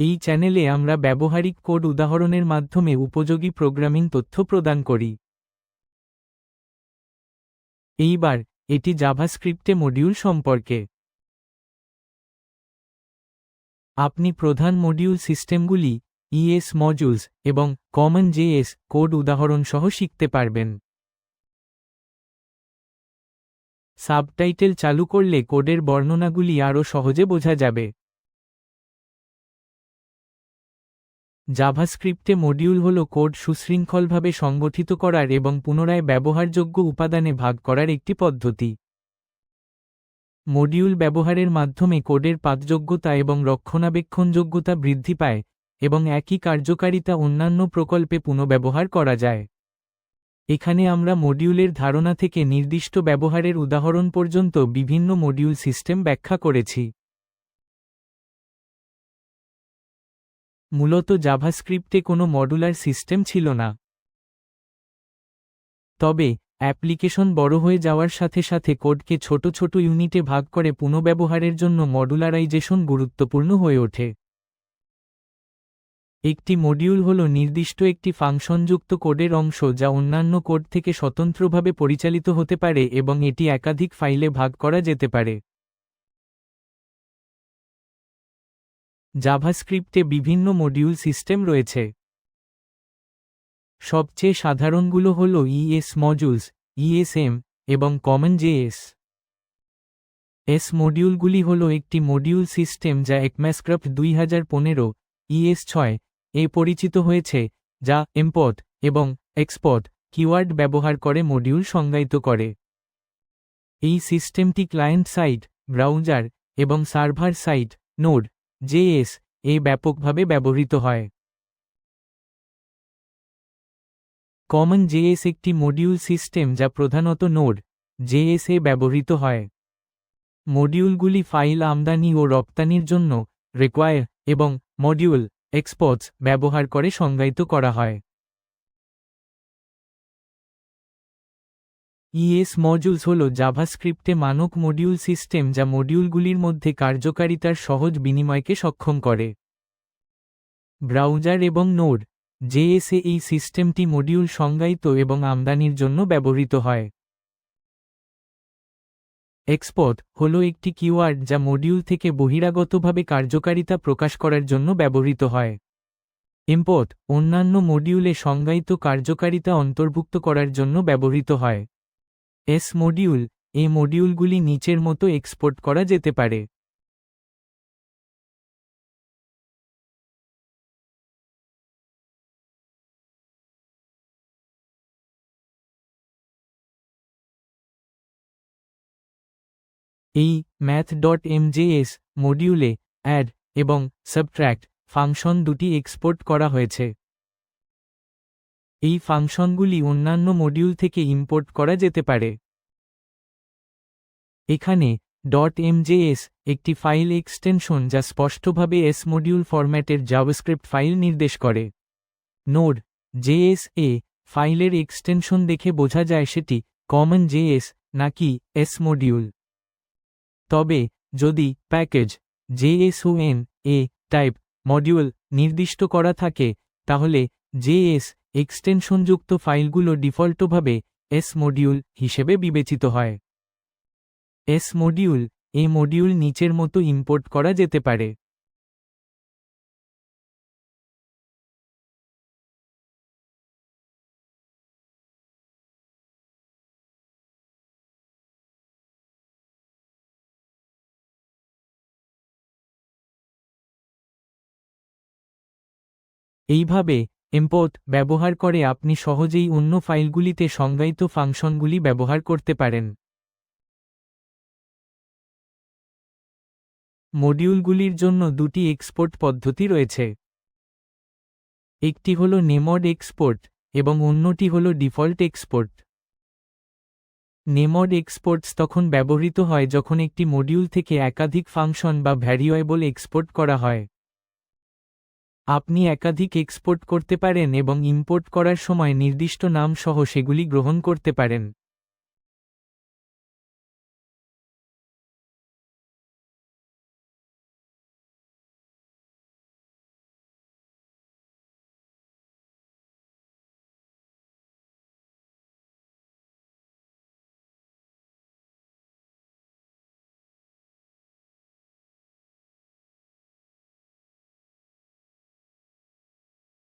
এই চ্যানেলে আমরা ব্যবহারিক কোড উদাহরণের মাধ্যমে উপযোগী প্রোগ্রামিং তথ্য প্রদান করি। এইবার, এটি জাভাস্ক্রিপ্টে মডিউল সম্পর্কে। আপনি প্রধান মডিউল সিস্টেমগুলি ইএস মডিউলস এবং কমন জেএস কোড উদাহরণ সহ শিখতে পারবেন। সাবটাইটেল চালু করলে কোডের বর্ণনাগুলি আরও সহজে বোঝা যাবে। জাভাস্ক্রিপ্টে মডিউল হল কোড সুশৃঙ্খলভাবে সংগঠিত করার এবং পুনরায় ব্যবহারযোগ্য উপাদানে ভাগ করার একটি পদ্ধতি। মডিউল ব্যবহারের মাধ্যমে কোডের পাঠযোগ্যতা এবং রক্ষণাবেক্ষণযোগ্যতা বৃদ্ধি পায় এবং একই কার্যকারিতা অন্যান্য প্রকল্পে পুনঃব্যবহার করা যায়। এখানে আমরা মডিউলের ধারণা থেকে নির্দিষ্ট ব্যবহারের উদাহরণ পর্যন্ত বিভিন্ন মডিউল সিস্টেম ব্যাখ্যা করেছি। মূলত জাভাস্ক্রিপ্টে কোনো মডুলার সিস্টেম ছিল না। তবে, অ্যাপ্লিকেশন বড় হয়ে যাওয়ার সাথে সাথে কোডকে ছোট ছোট ইউনিটে ভাগ করে পুনঃব্যবহারের জন্য মডুলারাইজেশন গুরুত্বপূর্ণ হয়ে ওঠে। একটি মডিউল হল নির্দিষ্ট একটি ফাংশনযুক্ত কোডের অংশ যা অন্যান্য কোড থেকে স্বতন্ত্রভাবে পরিচালিত হতে পারে এবং এটি একাধিক ফাইলে ভাগ করা যেতে পারে। জাভাস্ক্রিপ্টে বিভিন্ন মডিউল সিস্টেম রয়েছে। সবচেয়ে সাধারণগুলো হল ইএস মডিউলস ইএসএম এবং কমন জেএস এস মডিউলগুলি হল একটি মডিউল সিস্টেম যা একম্যাসক্রাফ্ট দুই হাজার পনেরো ইএস ছয় এ পরিচিত হয়েছে, যা এম্পট এবং এক্সপট কিওয়ার্ড ব্যবহার করে মডিউল সংজ্ঞায়িত করে। এই সিস্টেমটি ক্লায়েন্ট সাইট ব্রাউজার এবং সার্ভার সাইট নোড জেএস এ ব্যাপকভাবে ব্যবহৃত হয়। কমন জেএস একটি মডিউল সিস্টেম যা প্রধানত নোড জেএস এ ব্যবহৃত হয়। মডিউলগুলি ফাইল আমদানি ও রপ্তানির জন্য রেকোয়ার এবং মডিউল এক্সপোর্টস ব্যবহার করে সংজ্ঞায়িত করা হয়। ইএস মডিউলস হল জাভাস্ক্রিপ্টে মানক মডিউল সিস্টেম যা মডিউলগুলির মধ্যে কার্যকারিতার সহজ বিনিময়কে সক্ষম করে। ব্রাউজার এবং নোড জেএসএ এই সিস্টেমটি মডিউল সংজ্ঞায়িত এবং আমদানির জন্য ব্যবহৃত হয়। এক্সপোর্ট হল একটি কিওয়ার্ড যা মডিউল থেকে বহিরাগতভাবে কার্যকারিতা প্রকাশ করার জন্য ব্যবহৃত হয়। ইম্পোর্ট অন্যান্য মডিউলে সংজ্ঞায়িত কার্যকারিতা অন্তর্ভুক্ত করার জন্য ব্যবহৃত হয়। এস মডিউল এই মডিউলগুলি নিচের মতো এক্সপোর্ট করা যেতে পারে। এই ম্যাথ ডট এমজেএস মডিউলে অ্যাড এবং সাবট্র্যাক্ট ফাংশন দুটি এক্সপোর্ট করা হয়েছে। এই ফাংশনগুলি অন্যান্য মডিউল থেকে ইম্পোর্ট করা যেতে পারে। এখানে. ডট এমজেএস একটি ফাইল এক্সটেনশন যা স্পষ্টভাবে এস মডিউল ফরম্যাটের জাভাস্ক্রিপ্ট ফাইল নির্দেশ করে। নোড জেএস এ ফাইলের এক্সটেনশন দেখে বোঝা যায় সেটি কমন জেএস নাকি এস মডিউল তবে যদি প্যাকেজ জেএসওএন এ টাইপ মডিউল নির্দিষ্ট করা থাকে, তাহলে জেএস এক্সটেনশনযুক্ত ফাইলগুলো ডিফল্টভাবে এস মডিউল হিসেবে বিবেচিত হয়। এস মডিউল এই মডিউল নিচের মতো ইম্পোর্ট করা যেতে পারে। এইভাবে এম্পোর্ট ব্যবহার করে আপনি সহজেই অন্য ফাইলগুলিতে সংজ্ঞায়িত ফাংশনগুলি ব্যবহার করতে পারেন। মডিউলগুলির জন্য দুটি এক্সপোর্ট পদ্ধতি রয়েছে। একটি হল নেমড এক্সপোর্ট এবং অন্যটি হল ডিফল্ট এক্সপোর্ট নেমড এক্সপোর্টস তখন ব্যবহৃত হয় যখন একটি মডিউল থেকে একাধিক ফাংশন বা ভ্যারিয়েবল এক্সপোর্ট করা হয়। আপনি একাধিক এক্সপোর্ট করতে পারেন এবং ইম্পোর্ট করার সময় নির্দিষ্ট নাম সহ সেগুলি গ্রহণ করতে পারেন।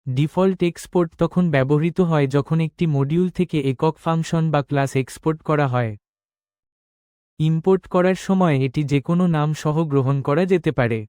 ডিফল্ট এক্সপোর্ট তখন ব্যবহৃত হয় যখন একটি মডিউল থেকে একক ফাংশন বা ক্লাস এক্সপোর্ট করা হয়। ইম্পোর্ট করার সময় এটি যে কোনো নাম সহ গ্রহণ করা যেতে পারে।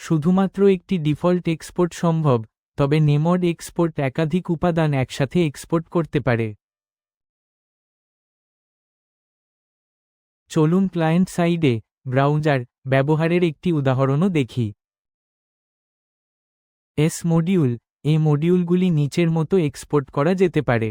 শুধুমাত্র একটি ডিফল্ট এক্সপোর্ট সম্ভব, তবে নেমড এক্সপোর্ট একাধিক উপাদান একসাথে এক্সপোর্ট করতে পারে। চলুন ক্লায়েন্ট সাইডে ব্রাউজার ব্যবহারের একটি উদাহরণও দেখি। এস মডিউল এই মডিউলগুলি নিচের মতো এক্সপোর্ট করা যেতে পারে।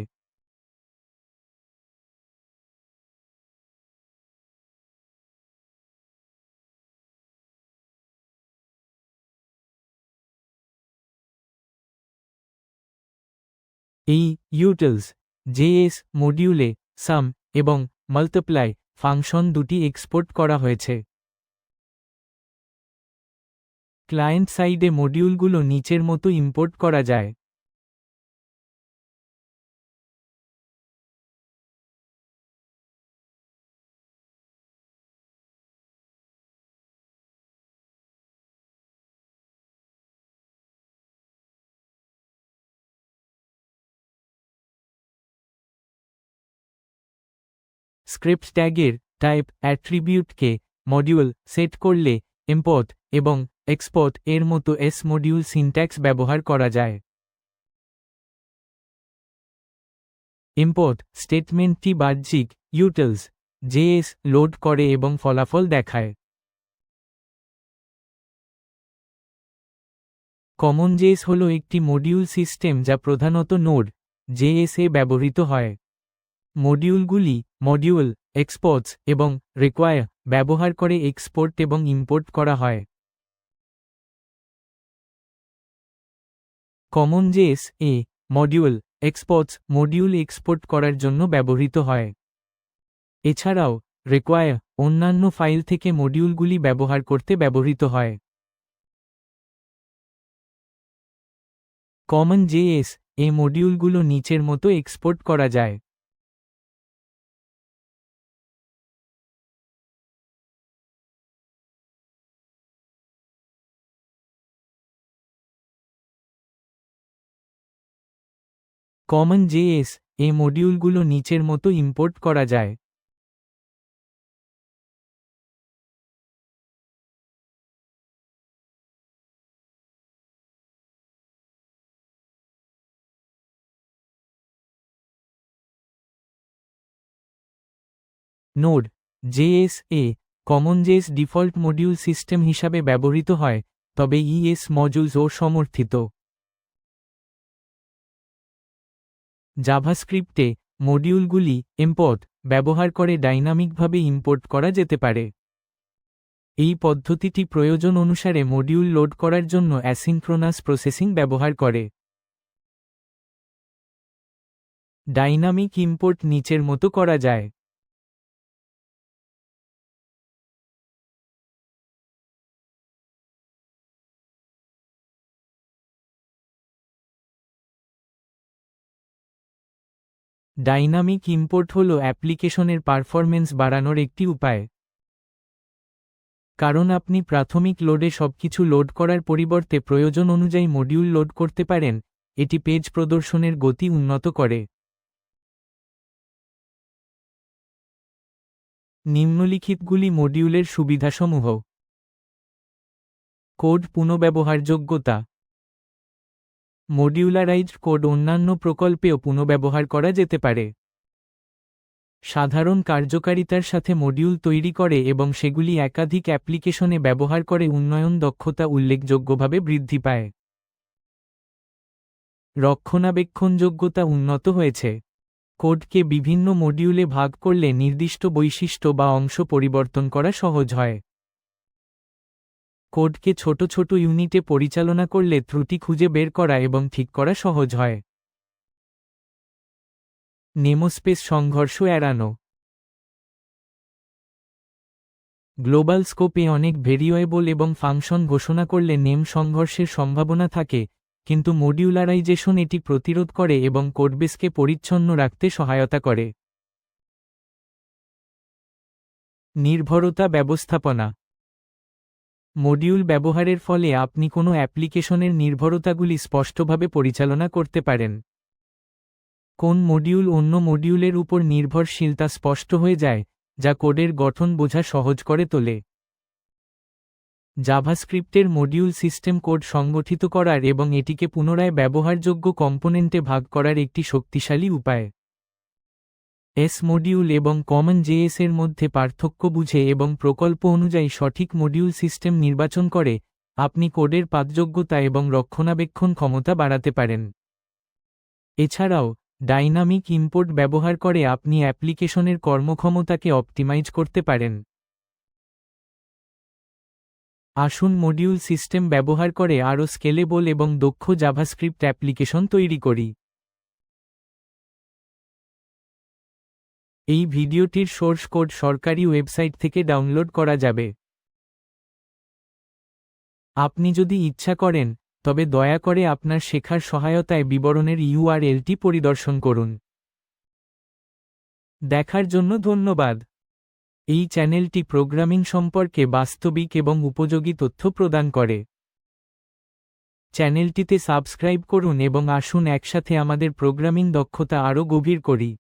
এই ইউটিলস জেএস মডিউলে সাম এবং মাল্টিপ্লাই ফাংশন দুটি এক্সপোর্ট করা হয়েছে। ক্লায়েন্ট সাইডে মডিউলগুলো নিচের মতো ইম্পোর্ট করা যায়। স্ক্রিপ্ট ট্যাগের টাইপ অ্যাট্রিবিউটকে মডিউল সেট করলে ইম্পোর্ট এবং এক্সপোর্ট এর মতো এস মডিউল সিনট্যাক্স ব্যবহার করা যায়। ইম্পোর্ট স্টেটমেন্টটি বাহ্যিক ইউটেলস জেএস লোড করে এবং ফলাফল দেখায়। কমন জেএস হল একটি মডিউল সিস্টেম যা প্রধানত নোড জেএসএ ব্যবহৃত হয়। মডিউলগুলি মডিউল এক্সপোর্টস এবং রিকোয়ার ব্যবহার করে এক্সপোর্ট এবং ইম্পোর্ট করা হয়। কমন জেএস এ মডিউল এক্সপোর্টস মডিউল এক্সপোর্ট করার জন্য ব্যবহৃত হয়। এছাড়াও রিকোয়ার অন্যান্য ফাইল থেকে মডিউলগুলি ব্যবহার করতে ব্যবহৃত হয়। কমন জেএস এ মডিউলগুলো নিচের মতো এক্সপোর্ট করা যায়। কমন জেএস এ মডিউলগুলো নিচের মতো ইম্পোর্ট করা যায়। নোড জেএস এ common JS default module system হিসাবে ব্যবহৃত হয়, তবে ইএস মজুলস ও সমর্থিত। জাভাস্ক্রিপ্টে মডিউলগুলি ইম্পোর্ট ব্যবহার করে ডাইনামিকভাবে ইম্পোর্ট করা যেতে পারে। এই পদ্ধতিটি প্রয়োজন অনুসারে মডিউল লোড করার জন্য অ্যাসিনক্রোনাস প্রসেসিং ব্যবহার করে। ডাইনামিক ইম্পোর্ট নিচের মতো করা যায়। ডাইনামিক ইম্পোর্ট হল অ্যাপ্লিকেশনের পারফরমেন্স বাড়ানোর একটি উপায়। কারণ আপনি প্রাথমিক লোডে সবকিছু লোড করার পরিবর্তে প্রয়োজন অনুযায়ী মডিউল লোড করতে পারেন, এটি পেজ প্রদর্শনের গতি উন্নত করে। নিম্নলিখিতগুলি মডিউলের সুবিধাসমূহ। কোড পুনঃব্যবহারযোগ্যতা মডিউলারাইজড কোড অন্যান্য প্রকল্পেও পুনঃব্যবহার করা যেতে পারে। সাধারণ কার্যকারিতার সাথে মডিউল তৈরি করে এবং সেগুলি একাধিক অ্যাপ্লিকেশনে ব্যবহার করে উন্নয়ন দক্ষতা উল্লেখযোগ্যভাবে বৃদ্ধি পায়। রক্ষণাবেক্ষণযোগ্যতা উন্নত হয়েছে। কোডকে বিভিন্ন মডিউলে ভাগ করলে নির্দিষ্ট বৈশিষ্ট্য বা অংশ পরিবর্তন করা সহজ হয়। কোডকে ছোট ছোট ইউনিটে পরিচালনা করলে ত্রুটি খুঁজে বের করা এবং ঠিক করা সহজ হয়। নেমোস্পেস সংঘর্ষ এড়ানো। গ্লোবাল স্কোপে অনেক ভেরিয়েবল এবং ফাংশন ঘোষণা করলে নেম সংঘর্ষের সম্ভাবনা থাকে, কিন্তু মডিউলারাইজেশন এটি প্রতিরোধ করে এবং কোডবেসকে পরিচ্ছন্ন রাখতে সহায়তা করে। নির্ভরতা ব্যবস্থাপনা। মডিউল ব্যবহারের ফলে আপনি কোনো অ্যাপ্লিকেশনের নির্ভরতাগুলি স্পষ্টভাবে পরিচালনা করতে পারেন। কোন মডিউল অন্য মডিউলের উপর নির্ভরশীল তা স্পষ্ট হয়ে যায়, যা কোডের গঠন বোঝা সহজ করে তোলে। জাভাস্ক্রিপ্টের মডিউল সিস্টেম কোড সংগঠিত করার এবং এটিকে পুনরায় ব্যবহারযোগ্য কম্পোনেন্টে ভাগ করার একটি শক্তিশালী উপায়। এস মডিউল এবং কমন জেএস এর মধ্যে পার্থক্য বুঝে এবং প্রকল্প অনুযায়ী সঠিক মডিউল সিস্টেম নির্বাচন করে, আপনি কোডের পাঠযোগ্যতা এবং রক্ষণাবেক্ষণ ক্ষমতা বাড়াতে পারেন। এছাড়াও ডাইনামিক ইম্পোর্ট ব্যবহার করে আপনি অ্যাপ্লিকেশনের কর্মক্ষমতাকে অপটিমাইজ করতে পারেন। আসুন মডিউল সিস্টেম ব্যবহার করে আরও স্কেলেবল এবং দক্ষ জাভাস্ক্রিপ্ট অ্যাপ্লিকেশন তৈরি করি। এই ভিডিওটির সোর্স কোড সরকারি ওয়েবসাইট থেকে ডাউনলোড করা যাবে। আপনি যদি ইচ্ছা করেন, তবে দয়া করে আপনার শেখার সহায়তায় বিবরণের ইউআরএলটি পরিদর্শন করুন। দেখার জন্য ধন্যবাদ। এই চ্যানেলটি প্রোগ্রামিং সম্পর্কে বাস্তবিক এবং উপযোগী তথ্য প্রদান করে। চ্যানেলটিতে সাবস্ক্রাইব করুন এবং আসুন একসাথে আমাদের প্রোগ্রামিং দক্ষতা আরও গভীর করি।